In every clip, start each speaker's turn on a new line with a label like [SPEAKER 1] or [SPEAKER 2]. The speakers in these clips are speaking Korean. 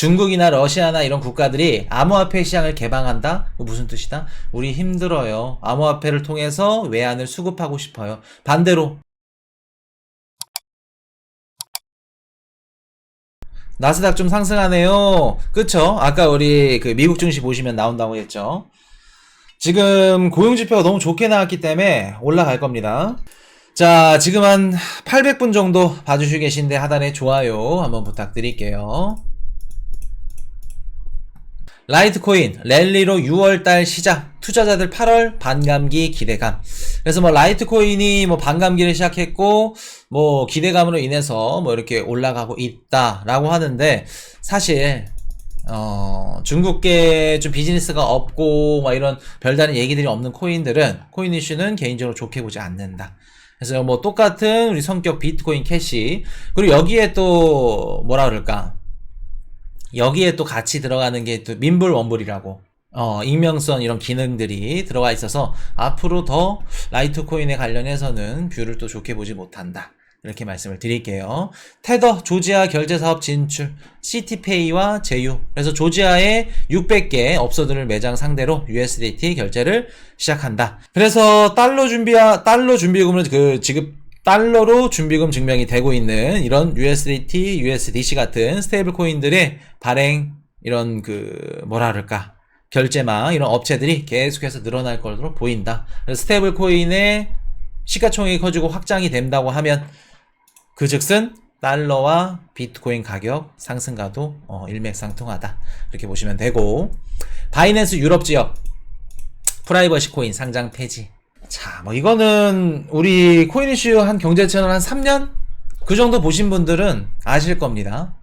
[SPEAKER 1] 중국이나 러시아나 이런 국가들이 암호화폐 시장을 개방한다? 뭐 무슨 뜻이다? 우리 힘들어요. 암호화폐를 통해서 외환을 수급하고 싶어요. 반대로 나스닥 좀 상승하네요. 그쵸? 아까 우리 그 미국 증시 보시면 나온다고 했죠. 지금 고용지표가 너무 좋게 나왔기 때문에 올라갈 겁니다. 자, 지금 한 800분 정도 봐주시고 계신데 하단에 좋아요 한번 부탁드릴게요. 라이트코인 랠리로 6월달 시작 투자자들 8월 반감기 기대감. 그래서 뭐 라이트코인이 뭐 반감기를 시작했고 뭐 기대감으로 인해서 뭐 이렇게 올라가고 있다라고 하는데 사실 어 중국계 좀 비즈니스가 없고 막 이런 별다른 얘기들이 없는 코인들은 코인 이슈는 개인적으로 좋게 보지 않는다. 그래서 뭐 똑같은 우리 성격 비트코인 캐시. 그리고 여기에 또 뭐라 그럴까 여기에 또 같이 들어가는 게 또 민불 원불이라고 어, 익명성 이런 기능들이 들어가 있어서 앞으로 더 라이트코인에 관련해서는 뷰를 또 좋게 보지 못한다. 이렇게 말씀을 드릴게요. 테더 조지아 결제 사업 진출, 시티페이와 제휴. 그래서 조지아에 600개 업소들을 매장 상대로 USDT 결제를 시작한다. 그래서 달러 준비 달러 준비금을 그 지급 달러로 준비금 증명이 되고 있는 이런 USDT, USDC 같은 스테이블 코인들의 발행 이런 그 뭐라 그럴까 결제망 이런 업체들이 계속해서 늘어날 것으로 보인다. 스테이블 코인의 시가총액이 커지고 확장이 된다고 하면 그 즉슨 달러와 비트코인 가격 상승과도 어, 일맥상통하다. 이렇게 보시면 되고 바이낸스 유럽 지역 프라이버시 코인 상장 폐지. 자, 뭐 이거는 우리 코인 이슈 한 경제 채널 한 3년 그 정도 보신 분들은 아실 겁니다.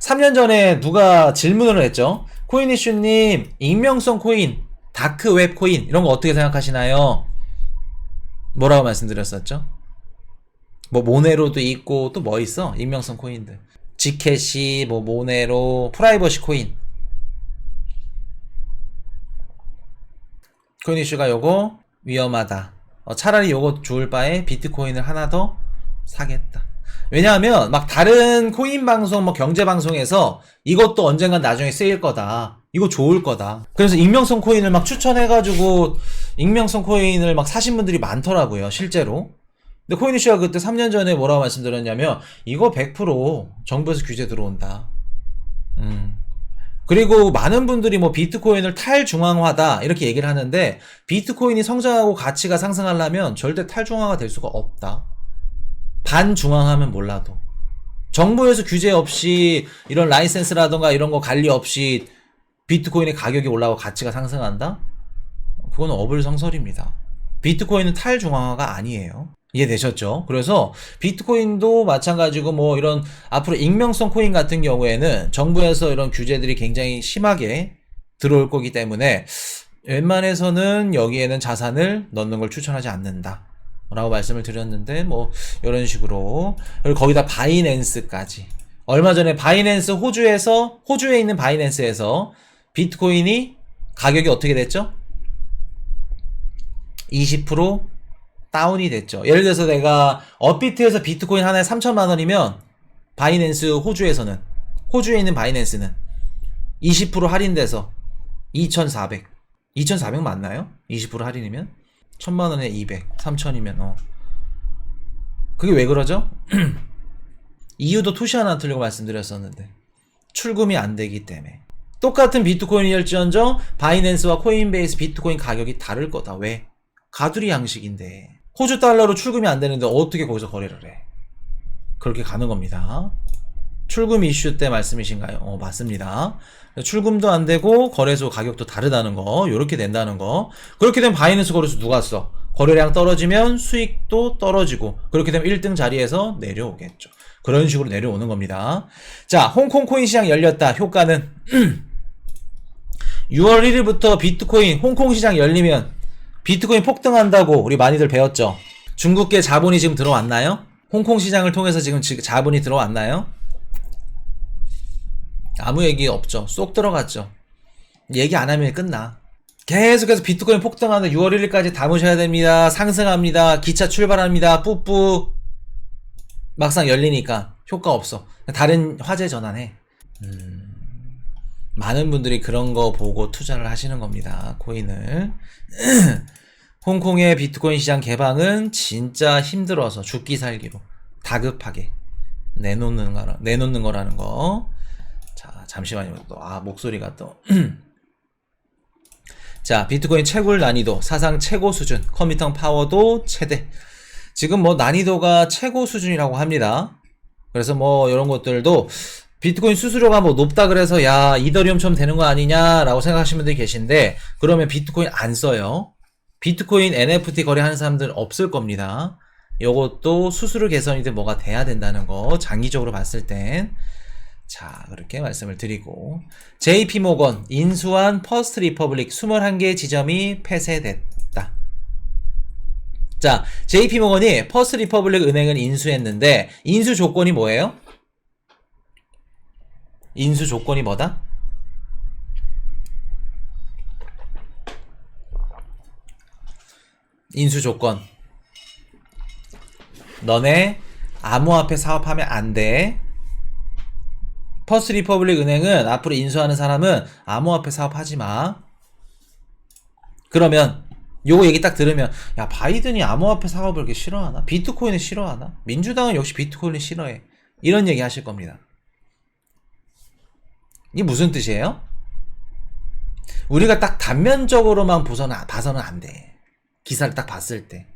[SPEAKER 1] 3년 전에 누가 질문을 했죠. 코인 이슈님, 익명성 코인, 다크 웹 코인 이런 거 어떻게 생각하시나요? 뭐라고 말씀드렸었죠? 뭐 모네로도 있고 또 뭐 있어? 익명성 코인들. 지캐시, 뭐 모네로, 프라이버시 코인. 코인 이슈가 요거 위험하다. 어, 차라리 요거 좋을 바에 비트코인을 하나 더 사겠다. 왜냐하면 막 다른 코인 방송, 뭐 경제 방송에서 이것도 언젠간 나중에 쓰일 거다. 이거 좋을 거다. 그래서 익명성 코인을 막 추천해가지고 익명성 코인을 막 사신 분들이 많더라고요, 실제로. 근데 코인 이슈가 그때 3년 전에 뭐라고 말씀드렸냐면 이거 100% 정부에서 규제 들어온다. 음. 그리고 많은 분들이 뭐 비트코인을 탈중앙화다 이렇게 얘기를 하는데 비트코인이 성장하고 가치가 상승하려면 절대 탈중앙화 될 수가 없다. 반중앙하면 몰라도. 정부에서 규제 없이 이런 라이센스라던가 이런 거 관리 없이 비트코인의 가격이 올라가고 가치가 상승한다? 그거는 어불성설입니다. 비트코인은 탈중앙화가 아니에요. 이해되셨죠? 그래서 비트코인도 마찬가지고 뭐 이런 앞으로 익명성 코인 같은 경우에는 정부에서 이런 규제들이 굉장히 심하게 들어올 거기 때문에 웬만해서는 여기에는 자산을 넣는 걸 추천하지 않는다. 라고 말씀을 드렸는데 뭐 이런 식으로 그리고 거기다 바이낸스까지 얼마 전에 바이낸스 호주에서 호주에 있는 바이낸스에서 비트코인이 가격이 어떻게 됐죠? 20% 다운이 됐죠. 예를 들어서 내가 업비트에서 비트코인 하나에 3천만 원이면 바이낸스 호주에서는 호주에 있는 바이낸스는 20% 할인돼서 2,400. 2,400 맞나요? 20% 할인이면 1,000만 원에 200. 3,000이면 어. 그게 왜 그러죠? 이유도 투시 하나 틀리고 말씀드렸었는데 출금이 안 되기 때문에 똑같은 비트코인이랄지언정 바이낸스와 코인베이스 비트코인 가격이 다를 거다. 왜? 가두리 양식인데 호주 달러로 출금이 안 되는데 어떻게 거기서 거래를 해? 그렇게 가는 겁니다. 출금 이슈 때 말씀이신가요? 어, 맞습니다. 출금도 안 되고 거래소 가격도 다르다는 거, 이렇게 된다는 거. 그렇게 되면 바이낸스 거래소 누가 써? 거래량 떨어지면 수익도 떨어지고 그렇게 되면 1등 자리에서 내려오겠죠. 그런 식으로 내려오는 겁니다. 자, 홍콩 코인 시장 열렸다. 효과는 6월 1일부터 비트코인 홍콩 시장 열리면 비트코인 폭등한다고 우리 많이들 배웠죠. 중국계 자본이 지금 들어왔나요? 홍콩 시장을 통해서 지금 지- 자본이 들어왔나요? 아무 얘기 없죠. 쏙 들어갔죠. 얘기 안 하면 끝나. 계속해서 비트코인 폭등하는 6월 1일까지 담으셔야 됩니다. 상승합니다. 기차 출발합니다. 뿌뿌. 막상 열리니까 효과 없어. 다른 화재 전환해. 음, 많은 분들이 그런 거 보고 투자를 하시는 겁니다. 코인을. 홍콩의 비트코인 시장 개방은 진짜 힘들어서 죽기 살기로 다급하게 내놓는 거라, 내놓는 거라는 거. 자, 잠시만요. 또, 아, 목소리가 또. 자, 비트코인 채굴 난이도, 사상 최고 수준, 컴퓨터 파워도 최대. 지금 뭐 난이도가 최고 수준이라고 합니다. 그래서 뭐 이런 것들도 비트코인 수수료가 뭐 높다 그래서 야, 이더리움처럼 되는 거 아니냐라고 생각하시는 분들이 계신데 그러면 비트코인 안 써요. 비트코인 NFT 거래하는 사람들 없을 겁니다. 요것도 수수료 개선이 든 뭐가 돼야 된다는 거 장기적으로 봤을 땐 자, 그렇게 말씀을 드리고 JP 모건 인수한 퍼스트 리퍼블릭 21개 지점이 폐쇄됐다. 자, JP 모건이 퍼스트 리퍼블릭 은행을 인수했는데 인수 조건이 뭐예요? 인수 조건이 뭐다? 인수 조건. 너네 암호화폐 사업하면 안 돼. 퍼스트 리퍼블릭 은행은 앞으로 인수하는 사람은 암호화폐 사업하지 마. 그러면 요거 얘기 딱 들으면 야 바이든이 암호화폐 사업을 이렇게 싫어하나? 비트코인을 싫어하나? 민주당은 역시 비트코인을 싫어해. 이런 얘기 하실 겁니다. 이게 무슨 뜻이에요? 우리가 딱 단면적으로만 보서는, 봐서는 안 돼. 기사를 딱 봤을 때.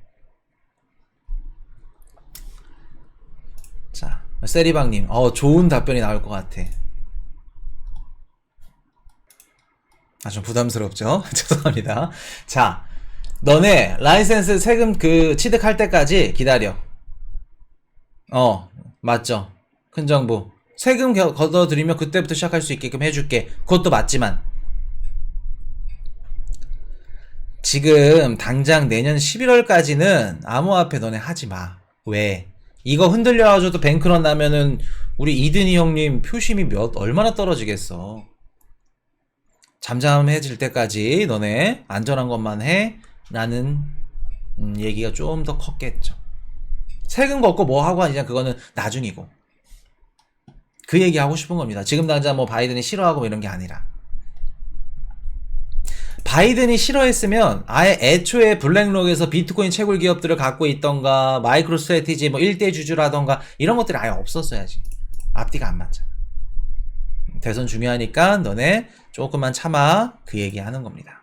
[SPEAKER 1] 자, 세리방님, 어, 좋은 답변이 나올 것 같아. 아, 좀 부담스럽죠? 죄송합니다. 자, 너네 라이센스 세금 그 취득할 때까지 기다려. 어, 맞죠. 큰 정부. 세금 겨- 걷어들이면 그때부터 시작할 수 있게끔 해줄게. 그것도 맞지만. 지금 당장 내년 11월까지는 암호화폐 너네 하지 마. 왜? 이거 흔들려가지고 또 뱅크런 나면은 우리 이든이 형님 표심이 몇, 얼마나 떨어지겠어. 잠잠해질 때까지 너네 안전한 것만 해. 라는, 음, 얘기가 좀 더 컸겠죠. 세금 걷고 뭐 하고 하냐, 그거는 나중이고. 그 얘기 하고 싶은 겁니다. 지금 당장 뭐 바이든이 싫어하고 뭐 이런 게 아니라. 바이든이 싫어했으면 아예 애초에 블랙록에서 비트코인 채굴 기업들을 갖고 있던가 마이크로 스트래티지 뭐 일대 주주라던가 이런 것들이 아예 없었어야지. 앞뒤가 안 맞잖아. 대선 중요하니까 너네 조금만 참아 그 얘기 하는 겁니다.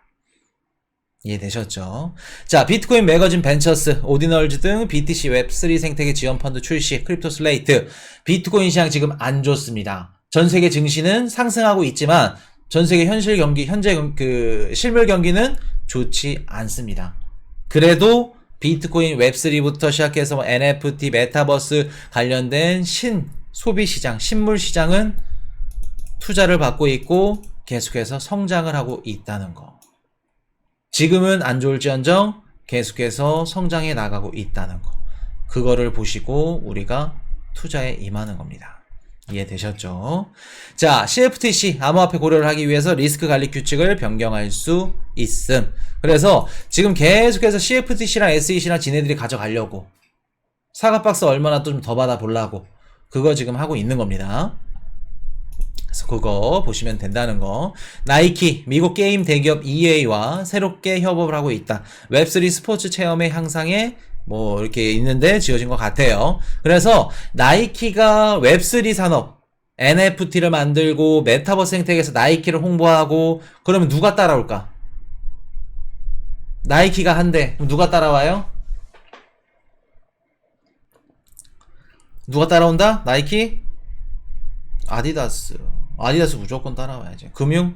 [SPEAKER 1] 이해되셨죠? 자, 비트코인 매거진 벤처스, 오디널즈 등 BTC 웹3 생태계 지원 펀드 출시, 크립토 슬레이트, 비트코인 시장 지금 안 좋습니다. 전 세계 증시는 상승하고 있지만 전 세계 현실 경기, 현재 경- 그 실물 경기는 좋지 않습니다. 그래도 비트코인 웹3부터 시작해서 뭐 NFT, 메타버스 관련된 신 소비 시장, 신물 시장은 투자를 받고 있고 계속해서 성장을 하고 있다는 거. 지금은 안 좋을지언정 계속해서 성장해 나가고 있다는 거. 그거를 보시고 우리가 투자에 임하는 겁니다. 이해되셨죠? 자, CFTC 암호화폐 고려를 하기 위해서 리스크 관리 규칙을 변경할 수 있음. 그래서 지금 계속해서 CFTC랑 SEC랑 지네들이 가져가려고 사과 박스 얼마나 또좀더 받아 보려고 그거 지금 하고 있는 겁니다. 그래서 그거 보시면 된다는 거. 나이키, 미국 게임 대기업 EA와 새롭게 협업을 하고 있다. 웹3 스포츠 체험의 향상에 뭐 이렇게 있는데 지어진 것 같아요. 그래서 나이키가 웹3 산업, NFT를 만들고 메타버스 생태계에서 나이키를 홍보하고 그러면 누가 따라올까? 나이키가. 그럼 누가 따라와요? 누가 따라온다? 나이키? 아디다스. 아디다스 무조건 따라와야지. 금융?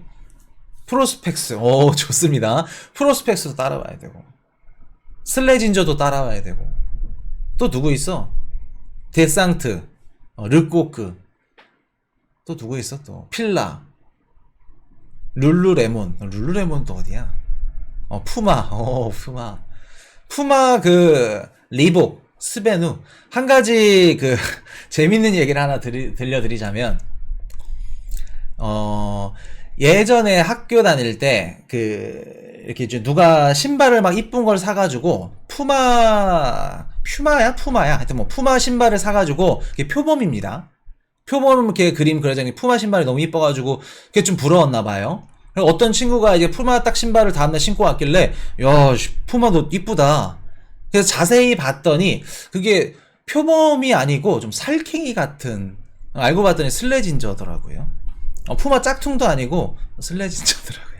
[SPEAKER 1] 프로스펙스. 오, 좋습니다. 프로스펙스도 따라와야 되고. 슬레진저도 따라와야 되고. 또 누구 있어? 데상트. 어, 르꼬크. 또 누구 있어 또? 필라. 룰루레몬. 어, 룰루레몬 또 어디야? 어, 푸마. 어, 푸마. 푸마 그 리복, 스베누 한 가지 그 재밌는 얘기를 하나 드리, 들려드리자면 어 예전에 학교 다닐 때 그 이렇게 좀 누가 신발을 막 이쁜 걸 사가지고 푸마 퓨마야 푸마야 하여튼 뭐 푸마 신발을 사가지고 이게 표범입니다. 표범 이렇게 그림 그려져 있는 푸마 신발이 너무 이뻐가지고 그게 좀 부러웠나 봐요. 어떤 친구가 이제 푸마 딱 신발을 다음날 신고 왔길래 야 씨, 푸마도 이쁘다. 그래서 자세히 봤더니 그게 표범이 아니고 좀 살쾡이 같은 알고 봤더니 슬래진저더라고요. 어, 푸마 짝퉁도 아니고 슬래진저더라고요.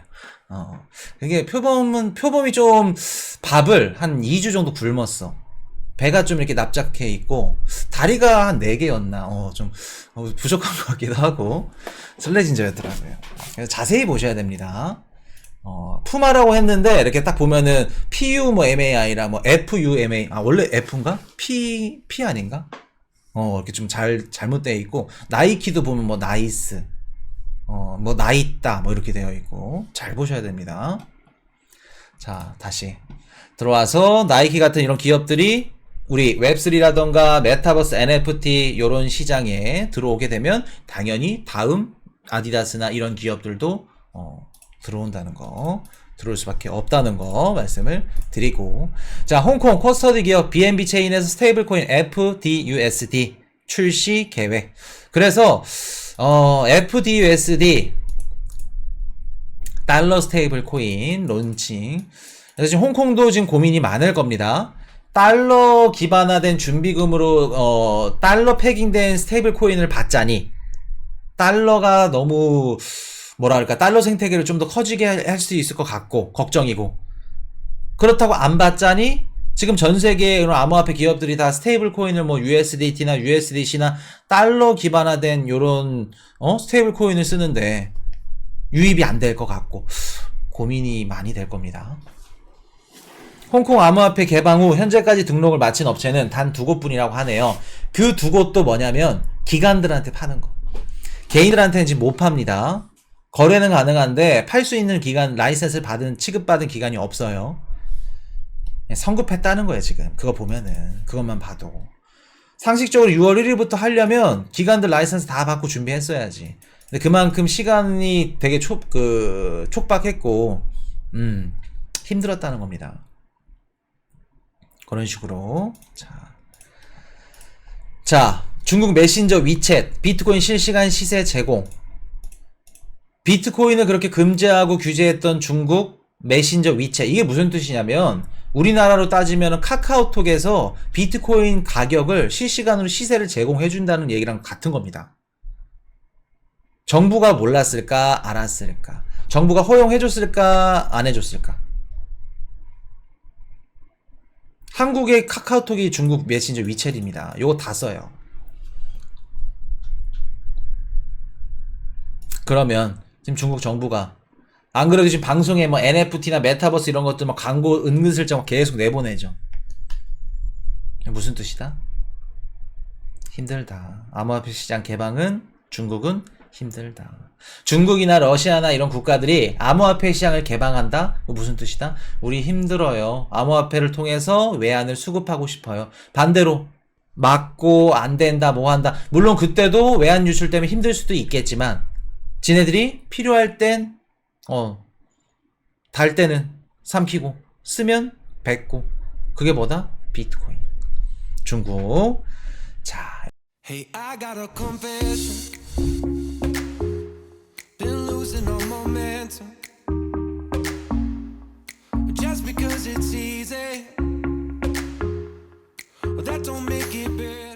[SPEAKER 1] 어, 그게 표범은 표범이 좀 밥을 한 2주 정도 굶었어. 배가 좀 이렇게 납작해 있고 다리가 한 4개였나 어, 좀 어, 부족한 것 같기도 하고 슬래진저였더라고요. 그래서 자세히 보셔야 됩니다. 어, 푸마라고 했는데 이렇게 딱 보면은 PU 뭐 MAI라 뭐 FUMA 아 원래 F인가? P P 아닌가? 어 이렇게 좀 잘 잘못되어 있고 나이키도 보면 뭐 나이스 어 뭐 나 있다 뭐 이렇게 되어 있고 잘 보셔야 됩니다. 자 다시. 들어와서 나이키 같은 이런 기업들이 우리 웹3라던가 메타버스 NFT 요런 시장에 들어오게 되면 당연히 다음 아디다스나 이런 기업들도 어, 들어온다는 거 들어올 수밖에 없다는 거 말씀을 드리고. 자 홍콩 코스터디 기업 BNB 체인에서 스테이블 코인 FDUSD 출시 계획. 그래서 어, FDUSD 달러 스테이블 코인 론칭. 그래서 지금 홍콩도 지금 고민이 많을 겁니다. 달러 기반화된 준비금으로 어 달러 패깅된 스테이블 코인을 받자니 달러가 너무 뭐라 그럴까 달러 생태계를 좀 더 커지게 할 수 있을 것 같고 걱정이고 그렇다고 안 받자니 지금 전 세계의 이런 암호화폐 기업들이 다 스테이블 코인을 뭐 USDT나 USDC나 달러 기반화된 요런 어 스테이블 코인을 쓰는데 유입이 안 될 것 같고 고민이 많이 될 겁니다. 홍콩 암호화폐 개방 후 현재까지 등록을 마친 업체는 단 두 곳뿐이라고 하네요. 그 두 곳도 뭐냐면 기관들한테 파는 거. 개인들한테는 지금 못 팝니다. 거래는 가능한데 팔 수 있는 기간 라이센스를 받은 취급받은 기간이 없어요. 예, 성급했다는 거예요 지금. 그거 보면은 그것만 봐도 상식적으로 6월 1일부터 하려면 기관들 라이센스 다 받고 준비했어야지. 근데 그만큼 시간이 되게 촉, 그, 촉박했고, 음, 힘들었다는 겁니다. 그런 식으로. 자. 자, 중국 메신저 위챗, 비트코인 실시간 시세 제공. 비트코인을 그렇게 금지하고 규제했던 중국 메신저 위챗. 이게 무슨 뜻이냐면, 우리나라로 따지면 카카오톡에서 비트코인 가격을 실시간으로 시세를 제공해준다는 얘기랑 같은 겁니다. 정부가 몰랐을까, 알았을까? 정부가 허용해줬을까, 안 해줬을까? 한국의 카카오톡이 중국 메신저 위챗입니다. 요거 다 써요. 그러면 지금 중국 정부가 안 그래도 지금 방송에 뭐 NFT나 메타버스 이런 것들 막 광고 은근슬쩍 막 계속 내보내죠. 무슨 뜻이다? 힘들다. 암호화폐 시장 개방은 중국은 힘들다. 중국이나 러시아나 이런 국가들이 암호화폐 시장을 개방한다? 뭐 무슨 뜻이다? 우리 힘들어요. 암호화폐를 통해서 외환을 수급하고 싶어요. 반대로 막고 안 된다, 뭐 한다. 물론 그때도 외환 유출 때문에 힘들 수도 있겠지만 지네들이 필요할 땐 어, 달 때는 삼키고 쓰면 뱉고 그게 뭐다? 비트코인. 중국. 자,
[SPEAKER 2] Hey, I got a confession. Been losing all momentum. Just because it's easy, well, that don't make it better.